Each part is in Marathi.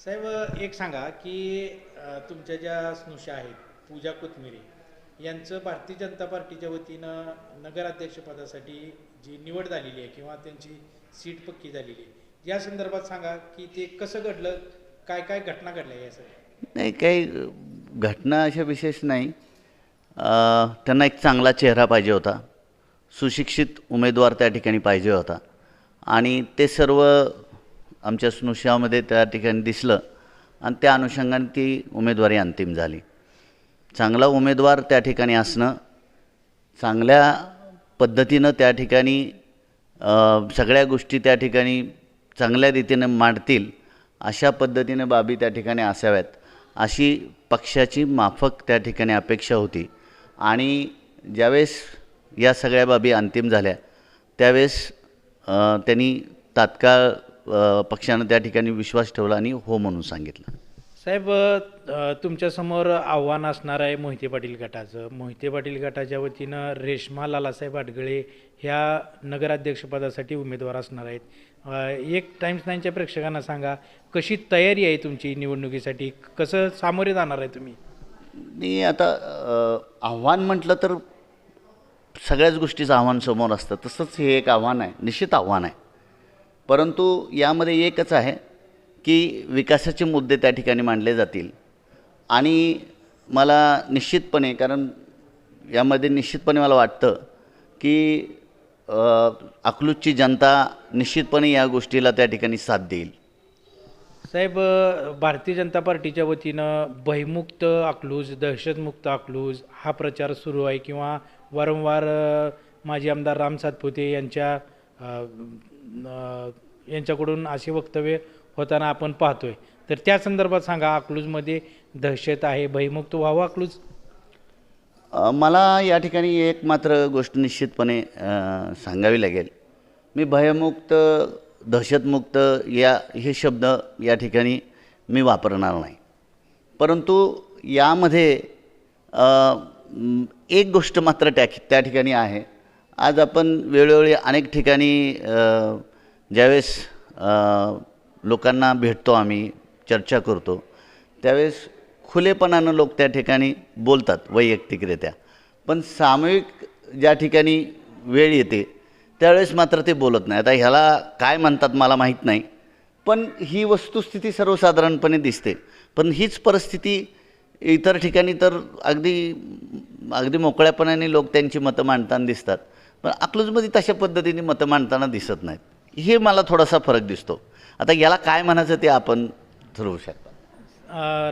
साहेब एक सांगा की तुमच्या ज्या स्नुषा आहेत पूजा कोथमिरे यांचं भारतीय जनता पार्टीच्या वतीनं नगराध्यक्षपदासाठी जी निवड झालेली आहे किंवा त्यांची सीट पक्की झालेली आहे या संदर्भात सांगा की ते कसं घडलं काय काय घटना घडल्या या सगळ्या? नाही काही घटना अशा विशेष नाही. त्यांना एक चांगला चेहरा पाहिजे होता. सुशिक्षित उमेदवार त्या ठिकाणी पाहिजे होता. आणि ते सर्व आमच्या स्नुषामध्ये त्या ठिकाणी दिसलं आणि त्या अनुषंगाने ती उमेदवारी अंतिम झाली. चांगला उमेदवार त्या ठिकाणी असणं चांगल्या पद्धतीनं त्या ठिकाणी सगळ्या गोष्टी त्या ठिकाणी चांगल्या रीतीने मांडतील अशा पद्धतीने बाबी त्या ठिकाणी असाव्यात अशी पक्षाची माफक त्या ठिकाणी अपेक्षा होती. आणि ज्यावेळेस या सगळ्या बाबी अंतिम झाल्या त्यावेळेस त्यांनी तात्काळ पक्षानं त्या ठिकाणी विश्वास ठेवला आणि हो म्हणून सांगितलं. साहेब तुमच्यासमोर आव्हान असणार आहे मोहिते पाटील गटाचं. मोहिते पाटील गटाच्या वतीनं रेश्मा लालासाहेब आडगळे ह्या नगराध्यक्षपदासाठी उमेदवार असणार आहेत. एक टाइम्स नाईनच्या प्रेक्षकांना सांगा कशी तयारी आहे तुमची निवडणुकीसाठी? कसं सामोरे जाणार आहे तुम्ही? आणि आता आव्हान म्हटलं तर सगळ्याच गोष्टीचं आव्हान समोर असतं. तसंच हे एक आव्हान आहे निश्चित आव्हान आहे. परंतु यामध्ये एकच आहे की विकासाचे मुद्दे त्या ठिकाणी मांडले जातील. आणि मला निश्चितपणे कारण यामध्ये निश्चितपणे मला वाटतं की अकलूजची जनता निश्चितपणे या गोष्टीला त्या ठिकाणी साथ देईल. साहेब भारतीय जनता पार्टीच्या वतीनं भयमुक्त अकलूज दहशतमुक्त अकलूज हा प्रचार सुरू आहे किंवा वारंवार माजी आमदार राम सातपुते यांच्या यांच्याकडून असे वक्तव्य होताना आपण पाहतोय. तर त्या संदर्भात सांगा अकलूजमध्ये दहशत आहे भयमुक्त व्हावं अकलूज? मला या ठिकाणी एक मात्र गोष्ट निश्चितपणे सांगावी लागेल. मी भयमुक्त दहशतमुक्त या हे शब्द या ठिकाणी मी वापरणार नाही. परंतु यामध्ये एक गोष्ट मात्र त्या त्या ठिकाणी आहे. आज आपण वेळोवेळी अनेक ठिकाणी ज्यावेळेस लोकांना भेटतो आम्ही चर्चा करतो त्यावेळेस खुलेपणानं लोक त्या ठिकाणी बोलतात वैयक्तिकरित्या. पण सामूहिक ज्या ठिकाणी वेळ येते त्यावेळेस मात्र ते बोलत नाही. आता ह्याला काय म्हणतात मला माहीत नाही पण ही वस्तुस्थिती सर्वसाधारणपणे दिसते. पण हीच परिस्थिती इतर ठिकाणी तर अगदी अगदी मोकळ्यापणाने लोक त्यांची मतं मांडताना दिसतात. पण अकलूजमध्ये तशा पद्धतीने मतं मांडताना दिसत नाहीत. हे मला थोडासा फरक दिसतो. आता याला काय म्हणायचं ते आपण ठरवू शकतो.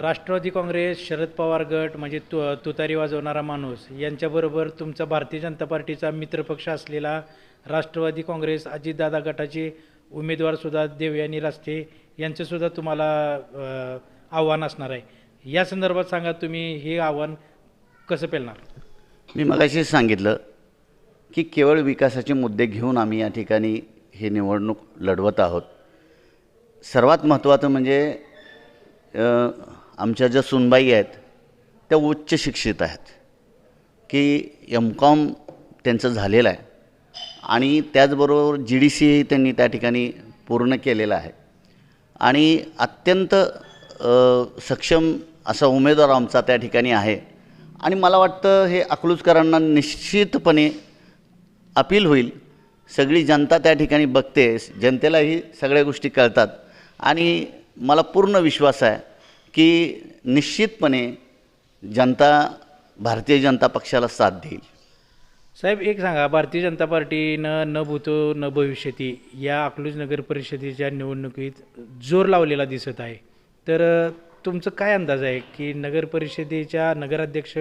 राष्ट्रवादी काँग्रेस शरद पवार गट म्हणजे तु तुतारी वाजवणारा माणूस यांच्याबरोबर तुमचा भारतीय जनता पार्टीचा मित्रपक्ष असलेला राष्ट्रवादी काँग्रेस अजितदादा गटाचे उमेदवारसुद्धा देवयानी रास्ते यांचंसुद्धा तुम्हाला आव्हान असणार आहे. या संदर्भात सांगा तुम्ही हे आव्हान कसं पेलणार? मी मगाशी सांगितलं की केवळ विकासाचे मुद्दे घेऊन आम्ही या ठिकाणी ही निवडणूक लढवत आहोत. सर्वात महत्त्वाचं म्हणजे आमच्या ज्या सुनबाई आहेत त्या उच्च शिक्षित आहेत. की एम कॉम त्यांचं झालेलं आहे. आणि त्याचबरोबर जी डी सीही त्यांनी त्या ठिकाणी पूर्ण केलेलं आहे. आणि अत्यंत सक्षम असा उमेदवार आमचा त्या ठिकाणी आहे. आणि मला वाटतं हे अकलूजकरांना निश्चितपणे अपील होईल. सगळी जनता त्या ठिकाणी बघते. जनतेलाही सगळ्या गोष्टी कळतात. आणि मला पूर्ण विश्वास आहे की निश्चितपणे जनता भारतीय जनता पक्षाला साथ देईल. साहेब एक सांगा. भारतीय जनता पार्टीनं न भूतो न भविष्यती या अकलूज नगर परिषदेच्या निवडणुकीत जोर लावलेला दिसत आहे. तर तुमचं काय अंदाज आहे की नगर परिषदेच्या नगराध्यक्ष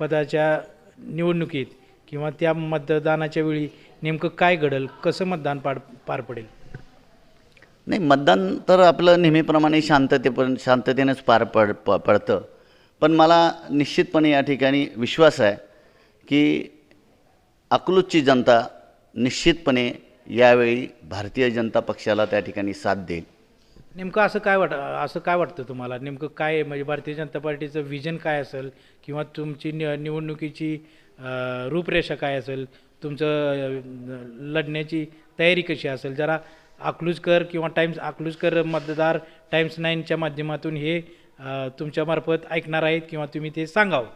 पदाच्या निवडणुकीत किंवा त्या मतदानाच्या वेळी नेमकं काय घडल? कसं मतदान पार पार पडेल? नाही मतदान तर आपलं नेहमीप्रमाणे शांतते पण शांततेनेच पार पड प पडतं. पण मला निश्चितपणे या ठिकाणी विश्वास आहे की अकलूजची जनता निश्चितपणे यावेळी भारतीय जनता पक्षाला त्या ठिकाणी साथ देईल. नेमकं असं काय वाट असं काय वाटतं तुम्हाला? नेमकं काय आहे? म्हणजे भारतीय जनता पार्टीचं विजन काय असेल? किंवा तुमची नि निवडणुकीची रूपरेषा काय असेल तुमचं लढण्याची तयारी कशी असेल? जरा आकलूजकर किंवा टाईम्स आकलूजकर मतदार टाइम्स नाईनच्या माध्यमातून हे तुमच्यामार्फत ऐकणार आहेत किंवा तुम्ही ते सांगावं?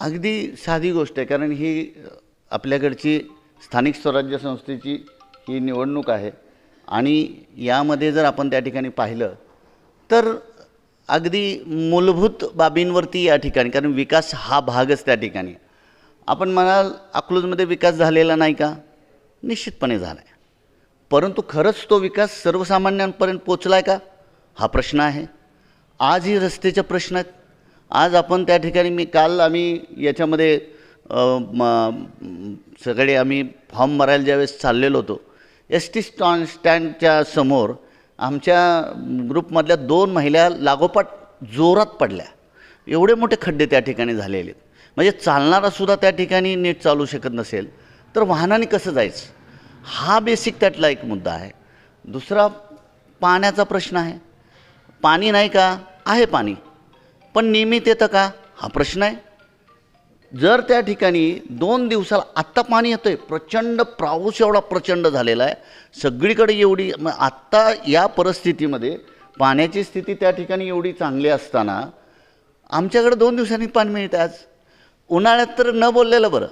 अगदी साधी गोष्ट आहे कारण ही आपल्याकडची स्थानिक स्वराज्य संस्थेची ही निवडणूक आहे. आणि यामध्ये जर आपण त्या ठिकाणी पाहिलं तर अगदी मूलभूत बाबींवरती या ठिकाणी कारण विकास हा भागच त्या ठिकाणी. आपण म्हणाल अकलूजमध्ये विकास झालेला नाही का? निश्चितपणे झाला आहे परंतु खरंच तो विकास सर्वसामान्यांपर्यंत पोचला आहे का? हा प्रश्न आहे. आजही रस्त्याचे प्रश्न आहेत. आज आपण त्या ठिकाणी मी काल आम्ही याच्यामध्ये म- सगळे आम्ही फॉर्म भरायला ज्यावेळेस चाललेलो होतो एस टी स्टॉन स्टँडच्या समोर आमच्या ग्रुपमधल्या दोन महिला लागोपाठ जोरात पडल्या. एवढे मोठे खड्डे त्या ठिकाणी झालेले आहेत. म्हणजे चालणारासुद्धा त्या ठिकाणी नीट चालू शकत नसेल तर वाहनाने कसं जायचं? हा बेसिक त्यातला एक मुद्दा आहे. दुसरा पाण्याचा प्रश्न आहे. पाणी नाही का? आहे पाणी. पण नियमित येतं का? हा प्रश्न आहे. जर त्या ठिकाणी दोन दिवसाला आत्ता पाणी येतं आहे प्रचंड पाऊस एवढा प्रचंड झालेला आहे सगळीकडे एवढी मग आत्ता या परिस्थितीमध्ये पाण्याची स्थिती त्या ठिकाणी एवढी चांगली असताना आमच्याकडे दोन दिवसांनी पाणी मिळतं आज. उन्हाळ्यात तर न बोललेलं बरं.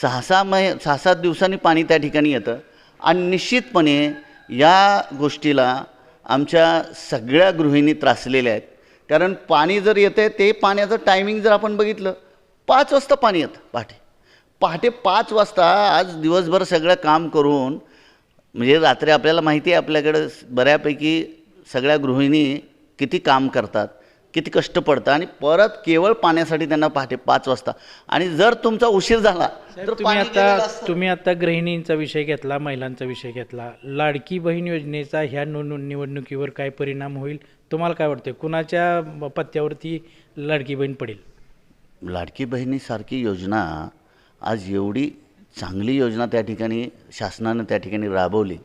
सहा सहा सहा सात दिवसांनी पाणी त्या ठिकाणी येतं. आणि निश्चितपणे या गोष्टीला आमच्या सगळ्या गृहिणी त्रासलेल्या आहेत. कारण पाणी जर येतं ते पाण्याचं टायमिंग जर आपण बघितलं पाच वाजता पाणी येतं पहाटे. पहाटे पाच वाजता आज दिवसभर सगळं काम करून म्हणजे रात्री आपल्याला माहिती आहे आपल्याकडं बऱ्यापैकी सगळ्या गृहिणी किती काम करतात किती कष्ट पडतं आणि परत केवळ पाण्यासाठी त्यांना पहाटे पाच वाजता. आणि जर तुमचा उशीर झाला तर तुम्ही आता. तुम्ही आता गृहिणींचा विषय घेतला महिलांचा विषय घेतला. लाडकी बहीण योजनेचा ह्या निवडणुकीवर काय परिणाम होईल? तुम्हाला काय वाटतं कुणाच्या पत्त्यावरती लाडकी बहीण पडेल? लाडकी बहिणीसारखी योजना आज एवढी चांगली योजना त्या ठिकाणी शासनानं त्या ठिकाणी राबवली.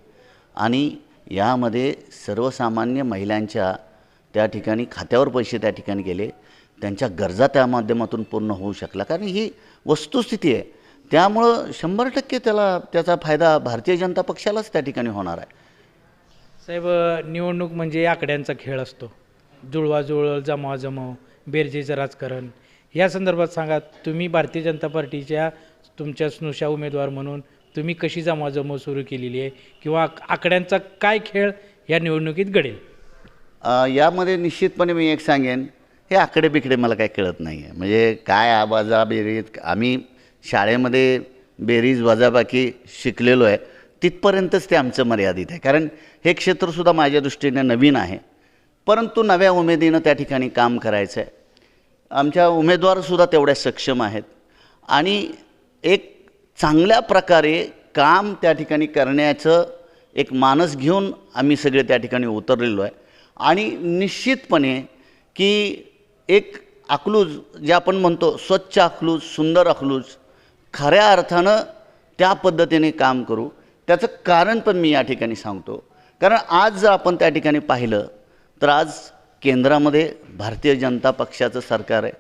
आणि यामध्ये सर्वसामान्य महिलांच्या त्या ठिकाणी खात्यावर पैसे त्या ठिकाणी गेले. त्यांच्या गरजा त्या माध्यमातून पूर्ण होऊ शकला. कारण ही वस्तुस्थिती आहे. त्यामुळं शंभर टक्के त्याला त्याचा फायदा भारतीय जनता पक्षालाच त्या ठिकाणी होणार आहे. साहेब निवडणूक म्हणजे आकड्यांचा खेळ असतो. जुळवाजुळव जमावाजमाव बेरजेचं राजकारण या संदर्भात सांगा तुम्ही भारतीय जनता पार्टीच्या तुमच्या स्नुषा उमेदवार म्हणून तुम्ही कशी जमाजमव सुरू केलेली आहे? किंवा आकड्यांचा काय खेळ या निवडणुकीत घडेल? यामध्ये निश्चितपणे मी एक सांगेन हे आकडे बिकडे मला काही कळत नाही आहे म्हणजे काय आबाजा बेरीज आम्ही शाळेमध्ये बेरीज वजाबाकी शिकलेलो आहे तिथपर्यंतच ते आमचं मर्यादित आहे. कारण हे क्षेत्रसुद्धा माझ्या दृष्टीने नवीन आहे. परंतु नव्या उमेदीनं त्या ठिकाणी काम करायचं आहे आमच्या उमेदवारसुद्धा तेवढ्या सक्षम आहेत. आणि एक चांगल्या प्रकारे काम त्या ठिकाणी करण्याचं एक मानस घेऊन आम्ही सगळे त्या ठिकाणी उतरलेलो आहे. आणि निश्चितपणे की एक अकलूज जे आपण म्हणतो स्वच्छ अकलूज सुंदर अकलूज खऱ्या अर्थानं त्या पद्धतीने काम करू. त्याचं कारण पण मी या ठिकाणी सांगतो. कारण आज जर आपण त्या ठिकाणी पाहिलं तर आज केंद्रामध्ये भारतीय जनता पक्षाचं सरकार आहे.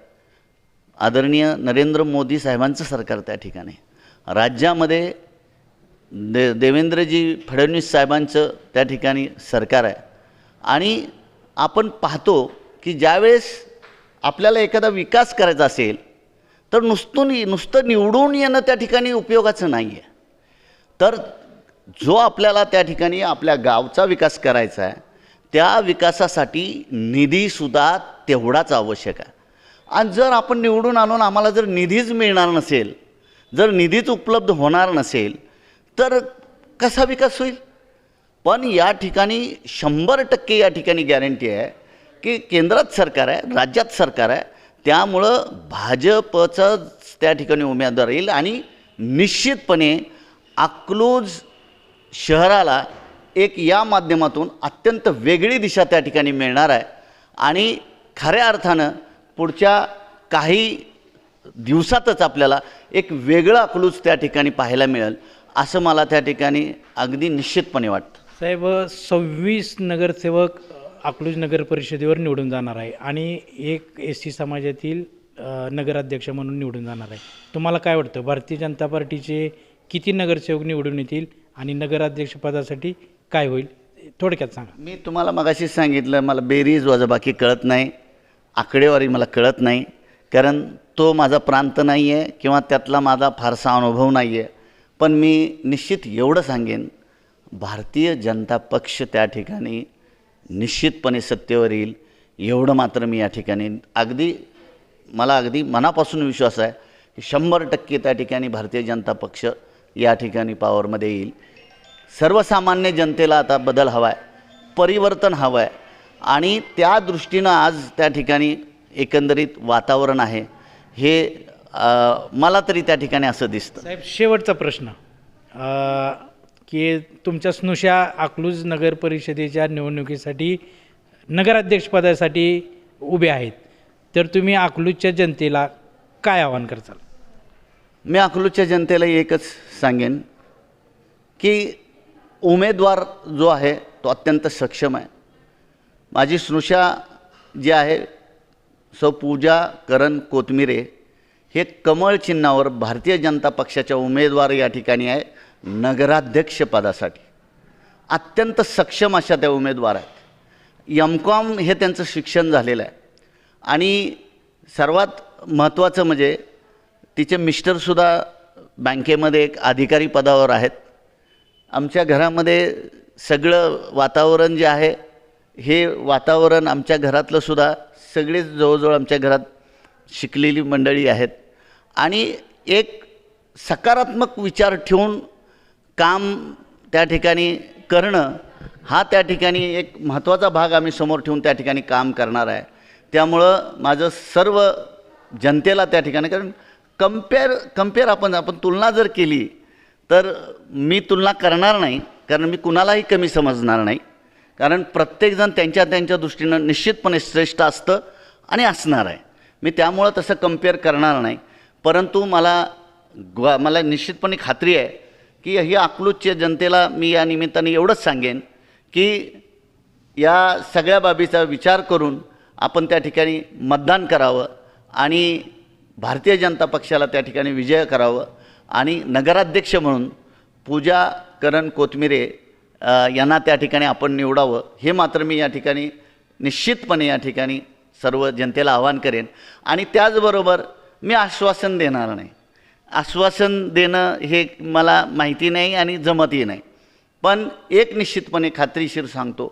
आदरणीय नरेंद्र मोदी साहेबांचं सरकार त्या ठिकाणी राज्यामध्ये दे देवेंद्रजी फडणवीस साहेबांचं त्या ठिकाणी सरकार आहे. आणि आपण पाहतो की ज्यावेळेस आपल्याला एखादा विकास करायचा असेल तर नुसतं नुसतं निवडून येणं त्या ठिकाणी उपयोगाचं नाही आहे तर जो आपल्याला त्या ठिकाणी आपल्या गावचा विकास करायचा आहे त्या विकासासाठी निधीसुद्धा तेवढाच आवश्यक आहे. आणि जर आपण निवडून आणून आम्हाला जर निधीच मिळणार नसेल जर निधीच उपलब्ध होणार नसेल तर कसा विकास होईल? पण या ठिकाणी शंभर टक्के या ठिकाणी गॅरंटी आहे की केंद्रात सरकार आहे राज्यात सरकार आहे त्यामुळं भाजपचंच त्या ठिकाणी उमेदवार येईल आणि निश्चितपणे अकलूज शहराला एक या माध्यमातून अत्यंत वेगळी दिशा त्या ठिकाणी मिळणार आहे. आणि खऱ्या अर्थानं पुढच्या काही दिवसातच आपल्याला एक वेगळं अकलूज त्या ठिकाणी पाहायला मिळेल असं मला त्या ठिकाणी अगदी निश्चितपणे वाटतं. साहेब सव्वीस नगरसेवक अकलूज नगर परिषदेवर निवडून जाणार आहे आणि एक एस सी समाजातील नगराध्यक्ष म्हणून निवडून जाणार आहे. तुम्हाला काय वाटतं? भारतीय जनता पार्टीचे किती नगरसेवक निवडून येतील आणि नगराध्यक्षपदासाठी काय होईल? थोडक्यात सांगा. मी तुम्हाला मगाशीच सांगितलं मला बेरीज वजाबाकी कळत नाही आकडेवारी मला कळत नाही कारण तो माझा प्रांत नाही आहे किंवा त्यातला माझा फारसा अनुभव नाही आहे पण मी निश्चित एवढं सांगेन भारतीय जनता पक्ष त्या ठिकाणी निश्चितपणे सत्तेवर येईल एवढं मात्र मी या ठिकाणी अगदी मला अगदी मनापासून विश्वास आहे की शंभर टक्के त्या ठिकाणी भारतीय जनता पक्ष या ठिकाणी पॉवरमध्ये येईल. सर्वसामान्य जनतेला आता बदल हवा आहे परिवर्तन हवं आहे आणि त्या दृष्टीनं आज त्या ठिकाणी एकंदरीत वातावरण आहे. हे मला तरी त्या ठिकाणी असं दिसतं. साहेब शेवटचा प्रश्न. की तुमच्या स्नुषा अकलूज नगर परिषदेच्या निवडणुकीसाठी नगराध्यक्षपदासाठी उभे आहेत. तर तुम्ही अकलूजच्या जनतेला काय आवाहन करचाल मी अकलूजच्या जनतेला एकच सांगेन की उमेदवार जो आहे तो अत्यंत सक्षम आहे. माझी स्नुषा जी आहे सौ पूजा करण कोथमिरे हे कमळ चिन्हावर भारतीय जनता पक्षाच्या उमेदवार या ठिकाणी आहे नगराध्यक्षपदासाठी अत्यंत सक्षम अशा त्या उमेदवार आहेत. एम कॉम हे त्यांचं शिक्षण झालेलं आहे. आणि सर्वात महत्त्वाचं म्हणजे तिचे मिस्टरसुद्धा बँकेमध्ये एक अधिकारी पदावर आहेत. आमच्या घरामध्ये सगळं वातावरण जे आहे हे वातावरण आमच्या घरातलं सुद्धा सगळेच जवळजवळ आमच्या घरात शिकलेली मंडळी आहेत. आणि एक सकारात्मक विचार ठेवून काम त्या ठिकाणी करणं हा त्या ठिकाणी एक महत्त्वाचा भाग आम्ही समोर ठेवून त्या ठिकाणी काम करणार आहे. त्यामुळं माझं सर्व जनतेला त्या ठिकाणी कारण कंपेअर कंपेअर आपण आपण तुलना जर केली तर मी तुलना करणार नाही कारण मी कुणालाही कमी समजणार नाही. कारण प्रत्येकजण त्यांच्या त्यांच्या दृष्टीनं निश्चितपणे श्रेष्ठ असतं आणि असणार आहे. मी त्यामुळं तसं कंपेअर करणार नाही. परंतु मला ग्वा मला निश्चितपणे खात्री आहे की ही अकलूजच्या जनतेला मी या निमित्ताने एवढंच सांगेन की या सगळ्या बाबीचा विचार करून आपण त्या ठिकाणी मतदान करावं आणि भारतीय जनता पक्षाला त्या ठिकाणी विजय करावं. आणि नगराध्यक्ष म्हणून पूजा करण कोथमिरे यांना त्या ठिकाणी आपण निवडावं. हे मात्र मी या ठिकाणी निश्चितपणे या ठिकाणी सर्व जनतेला आवाहन करेन. आणि त्याचबरोबर मी आश्वासन देणार नाही. आश्वासन देणं हे मला माहिती नाही आणि जमतही नाही. पण एक निश्चितपणे खात्रीशीर सांगतो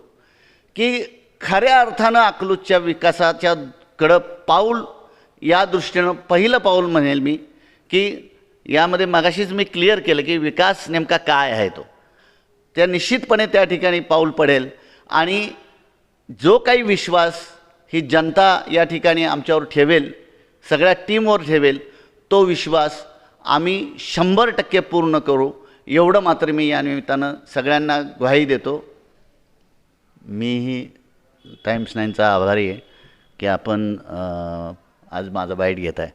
की खऱ्या अर्थानं अकलूजच्या विकासाच्या कडं पाऊल या दृष्टीनं पहिलं पाऊल म्हणेल मी की यामध्ये मगाशीच मी क्लिअर केलं की विकास नेमका काय आहे तो. त्या निश्चितपणे त्या ठिकाणी पाऊल पडेल आणि जो काही विश्वास ही जनता या ठिकाणी आमच्यावर ठेवेल सगळ्या टीमवर ठेवेल तो विश्वास आम्ही शंभर टक्के पूर्ण करू. एवढं मात्र मी या निमित्तानं सगळ्यांना ग्वाही देतो. मीही टाईम्स नाईनचा आभारी आहे की आपण आज माझा बाईट घेत आहे